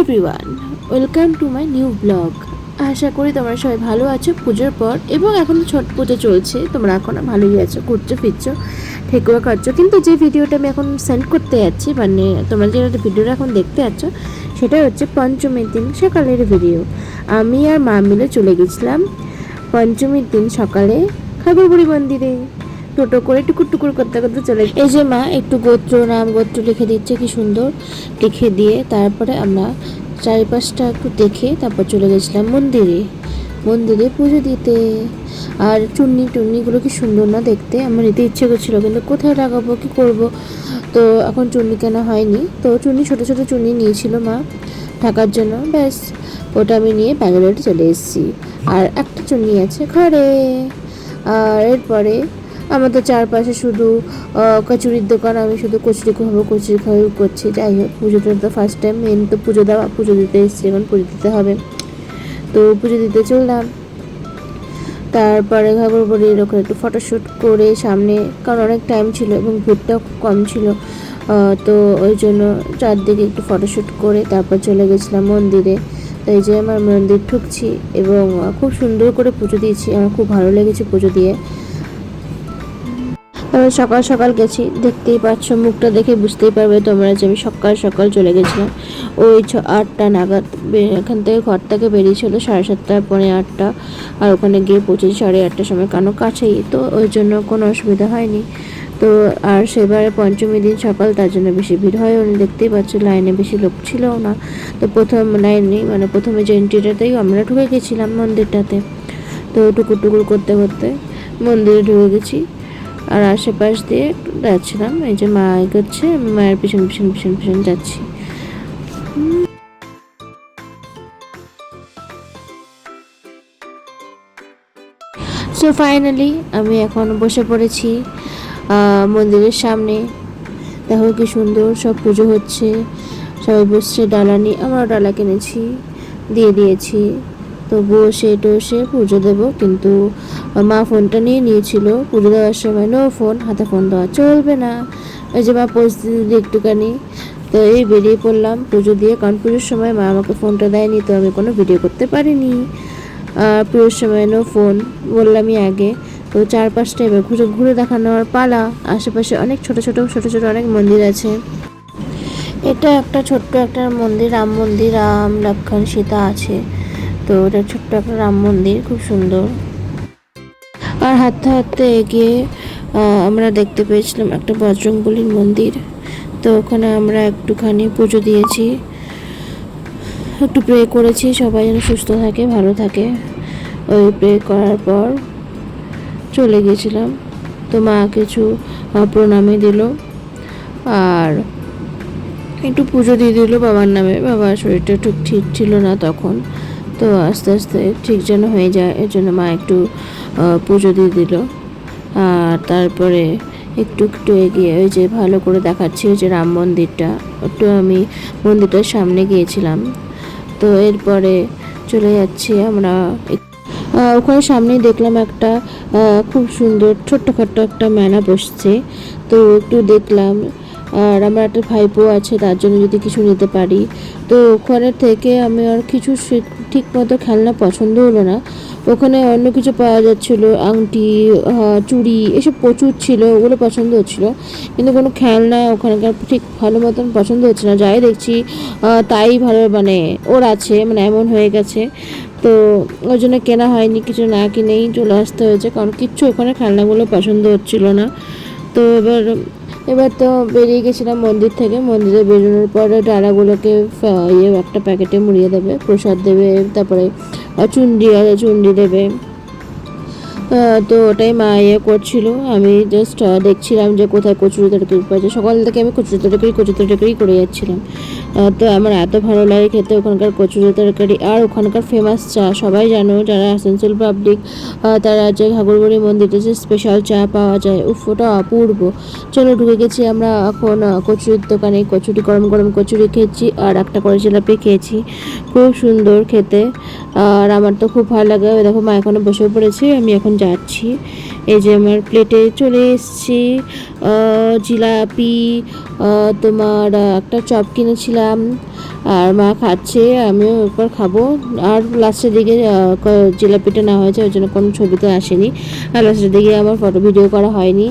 Everyone welcome to my new blog আশা করি তোমরা সবাই ভালো আছো, পুজোর পর এবং এখন ছট পুজো চলছে, তোমরা এখন ভালোই আছো, ঘুরছো, ফিরছো ঠেকুয়া খাচ্ছ। কিন্তু যে ভিডিওটা আমি এখন সেন্ড করতে যাচ্ছি মানে তোমরা যে ভিডিওটা এখন দেখতে যাচ্ছ, সেটা হচ্ছে পঞ্চমীর দিন সকালের ভিডিও আমি আর মা মিলে চলে গেছিলাম পঞ্চমীর দিন সকালে খাগরবুড়ি মন্দিরে। টোটো করে টুকুর টুকুর করতে করতে চলে এই যে মা, একটু গোত্র নাম গোত্র লিখে দিচ্ছে, কি সুন্দর। লিখে দিয়ে তারপরে আমরা চারিপাশটা একটু দেখে তারপর চলে গেছিলাম মন্দিরে। মন্দিরে পুজো দিতে। আর চুন্নি টুন্নিগুলো কি সুন্দর না দেখতে? আমার নিতে ইচ্ছে করছিল, কিন্তু কোথায় লাগাবো, কি করব? তো এখন চুন্নি কেনা হয়নি। তো চুন্নি, ছোটো ছোটো চুন্নি নিয়েছিল মা ঢাকার জন্য। ব্যাস, ওটা আমি নিয়ে ব্যাঙ্গালোরে চলে এসেছি। আর একটা চুন্নি আছে ঘরে। আর এরপরে আমাদের চারপাশে শুধু কচুরির দোকান, আমি শুধু কচুরি খাব কচুরি খাব, করছি। যাই হোক, পুজোটা তো ফার্স্ট টাইম মেন তো পুজো দেওয়া, পুজো দিতে এসেছি, এখন পুজো দিতে হবে। তো পুজো দিতে চললাম। তারপরে ঘাগর বড়ি এরকম একটু ফটোশ্যুট করে সামনে, কারণ অনেক টাইম ছিল এবং ভিড়টাও খুব কম ছিল। তো ওই জন্য চারদিকে একটু ফটোশ্যুট করে তারপর চলে গেছিলাম মন্দিরে। তো এই যে আমার মন্দির ঢুকছি এবং খুব সুন্দর করে পুজো দিয়েছি, আমার খুব ভালো লেগেছে পুজো দিয়ে। সকাল সকাল গেছি। দেখতেই পাচ্ছ, মুখটা দেখে বুঝতেই পারবে তোমরা যে আমি সকাল সকাল চলে গেছিলাম। ওই ছ, আটটা নাগাদ এখান থেকে ঘর থেকে বেরিয়েছিল সাড়ে সাতটা পৌনে আটটা, আর ওখানে গিয়ে পৌঁছেছি সাড়ে আটটার সময় কেন কাছেই, তো ওই জন্য কোনো অসুবিধা হয়নি। তো আর সেবারে পঞ্চমী দিন সকাল, তার জন্য বেশি ভিড় হয় নি দেখতেই পাচ্ছ লাইনে বেশি লোক ছিলও না। তো প্রথম লাইনে মানে প্রথমে যে এন্ট্রিটাতেই আমরা ঢুকে গেছিলাম মন্দিরটাতে। তো টুকুর টুকুর করতে করতে মন্দিরে ঢুকে গেছি। আর আশেপাশ দিয়ে যাচ্ছিলাম, এই যে মা এগোচ্ছে, আমি মায়ের পিছন পিছন পিছন পিছন যাচ্ছি। সো ফাইনালি আমি এখন বসে পড়েছি মন্দিরের সামনে। দেখো কি সুন্দর সব পুজো হচ্ছে, সবাই বসছে, ডালা নিয়ে, আমরাও ডালা কিনেছি, দিয়ে দিয়েছি। তো বসে টসে পুজো দেবো, কিন্তু মা ফোনটা নিয়ে নিয়েছিল। পুজো দেওয়ার সময়, নো ফোন, হাতে ফোন দেওয়া চলবে না। ওই যে মা দিদি একটুখানি। তো এই বেরিয়ে পড়লাম পুজো দিয়ে, কারণ পুজোর সময় মা আমাকে ফোনটা দেয়নি, তো আমি কোনো ভিডিও করতে পারিনি। আর পুজোর সময় নো ফোন, বললামই আগে। তো চারপাশটা এবার ঘুরে ঘুরে দেখানোর পালা। আশেপাশে অনেক ছোট ছোট ছোট ছোট অনেক মন্দির আছে। এটা একটা ছোট্ট একটা মন্দির, রাম মন্দির, রাম, লক্ষণ, সীতা আছে। তো এটা ছোট্ট একটা রাম মন্দির, খুব সুন্দর। আর হাঁটতে হাঁটতে এগিয়ে আমরা দেখতে পেয়েছিলাম একটা বজরংবলির মন্দির। তো ওখানে আমরা একটুখানি পুজো দিয়েছি। একটু প্রে করেছি, সবাই যেন সুস্থ থাকে, ভালো থাকে। ওই প্রে করার পর চলে গেছিলাম তো মা কিছু প্রণামী দিল। আর একটু পুজো দিয়ে দিল বাবার নামে। বাবার শরীরটা ঠিক ঠিক ছিল না তখন। তো আস্তে আস্তে ঠিক যেন হয়ে যায়, এর জন্য মা একটু পুজো দিয়ে দিল। আর তারপরে একটু একটু এগিয়ে ওই যে ভালো করে দেখাচ্ছি ওই যে রাম মন্দিরটা। একটু আমি মন্দিরটার সামনে গিয়েছিলাম। তো এরপরে চলে যাচ্ছি আমরা ওখানে সামনেই দেখলাম একটা খুব সুন্দর ছোট্টখাট্ট একটা মেলা বসছে। তো একটু দেখলাম, আর আমার একটা ভাইপো আছে, তার জন্য যদি কিছু নিতে পারি। তো ওখানে থেকে আমি আর কিছু ঠিক মতো খেলনা পছন্দ হলো না। ওখানে অন্য কিছু পাওয়া যাচ্ছিল, আংটি চুড়ি, এসব প্রচুর ছিল, ওগুলো পছন্দ হচ্ছিল। কিন্তু কোনো খেলনা ওখানকার ঠিক ভালো মতন পছন্দ হচ্ছে না। যাই দেখছি তাই ভালো মানে ওর আছে মানে এমন হয়ে গেছে। তো ওই জন্য কেনা হয়নি, কিছু না কিনেই চলে আসতে হয়েছে, কারণ কিচ্ছু ওখানে খেলনাগুলো পছন্দ হচ্ছিল না। তো এবার এবার তো বেরিয়ে গেছিলাম মন্দির থেকে। মন্দিরে বেরোনোর পরে ডালাগুলোকে ইয়ে একটা প্যাকেটে মুড়িয়ে দেবে, প্রসাদ দেবে, তারপরে চুন চুন্ডি আছে চুন্ডি দেবে। তো ওটাই মা ইয়ে করছিল। আমি জাস্ট দেখছিলাম যে কোথায় কচুরি তরকারি পাওয়া যায়। সকাল থেকে আমি কচুরি তরকারি কচুরি তরকারি করে যাচ্ছিলাম। তো আমার এত ভালো লাগে খেতে। ওখানকার কচুরি তরকারি আর ওখানকার ফেমাস চা, সবাই জানো, যারা আসানসোল পাবলিক তারা যে ঘাগরবাড়ি মন্দিরে যে স্পেশাল চা পাওয়া যায়, উফ, ওটা অপূর্ব। চলো, ঢুকে গেছি আমরা এখন কচুরির দোকানে। কচুরি, গরম গরম কচুরি খেয়েছি আর একটা করে জিলাপি খেয়েছি। খুব সুন্দর খেতে। আর আমার তো খুব ভালো লাগে। দেখো, মা এখনও বসে পড়েছি। আমি এখন যাচ্ছি। এই যে আমার প্লেটে চলে এসেছি। জিলাপি তোমার একটা চপ কিনেছিলাম। আর মা খাচ্ছে, আমিও এরপর খাব। আর লাস্টের দিকে জিলাপিটা না হয়েছে, ওই জন্য কোনো ছবি তো আসেনি। আর লাস্টের দিকে আমার ফটো ভিডিও করা হয়নি।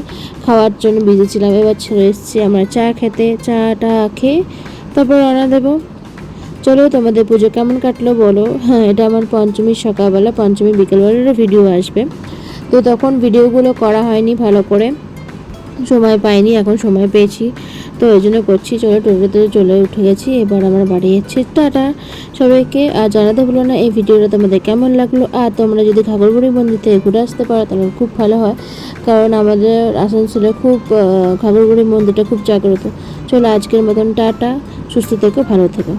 খাওয়ার জন্য বিজি ছিলাম। এবার ছেড়ে এসেছি আমরা চা খেতে। চাটা খেয়ে তারপর রওনা দেবো। চলো তোমাদের পুজো কেমন কাটলো বলো। হ্যাঁ এটা আমার পঞ্চমীর সকালবেলা, পঞ্চমী বিকেলবেলার ভিডিও আসবে। তো তখন ভিডিওগুলো করা হয়নি ভালো করে। সময় পাইনি, এখন সময় পেয়েছি। তো ওই জন্য করছি, চলো টোটোতে চলে উঠে গেছি, এবার আমরা বাড়ি যাচ্ছি। টাটা সবাইকে, আর জানাতে ভুলো না, এই ভিডিওটা তোমাদের কেমন লাগল? আর তোমরা যদি ঘাগরবুড়ি মন্দির থেকে ঘুরে আসতে পারো, তাহলে খুব ভালো হয়। কারণ আমাদের আসানসোলে খুব ঘাগরবুড়ি মন্দিরটা খুব জাগ্রত। চলো আজকের মতন টাটা, সুস্থ থেকো, ভালো থেকো।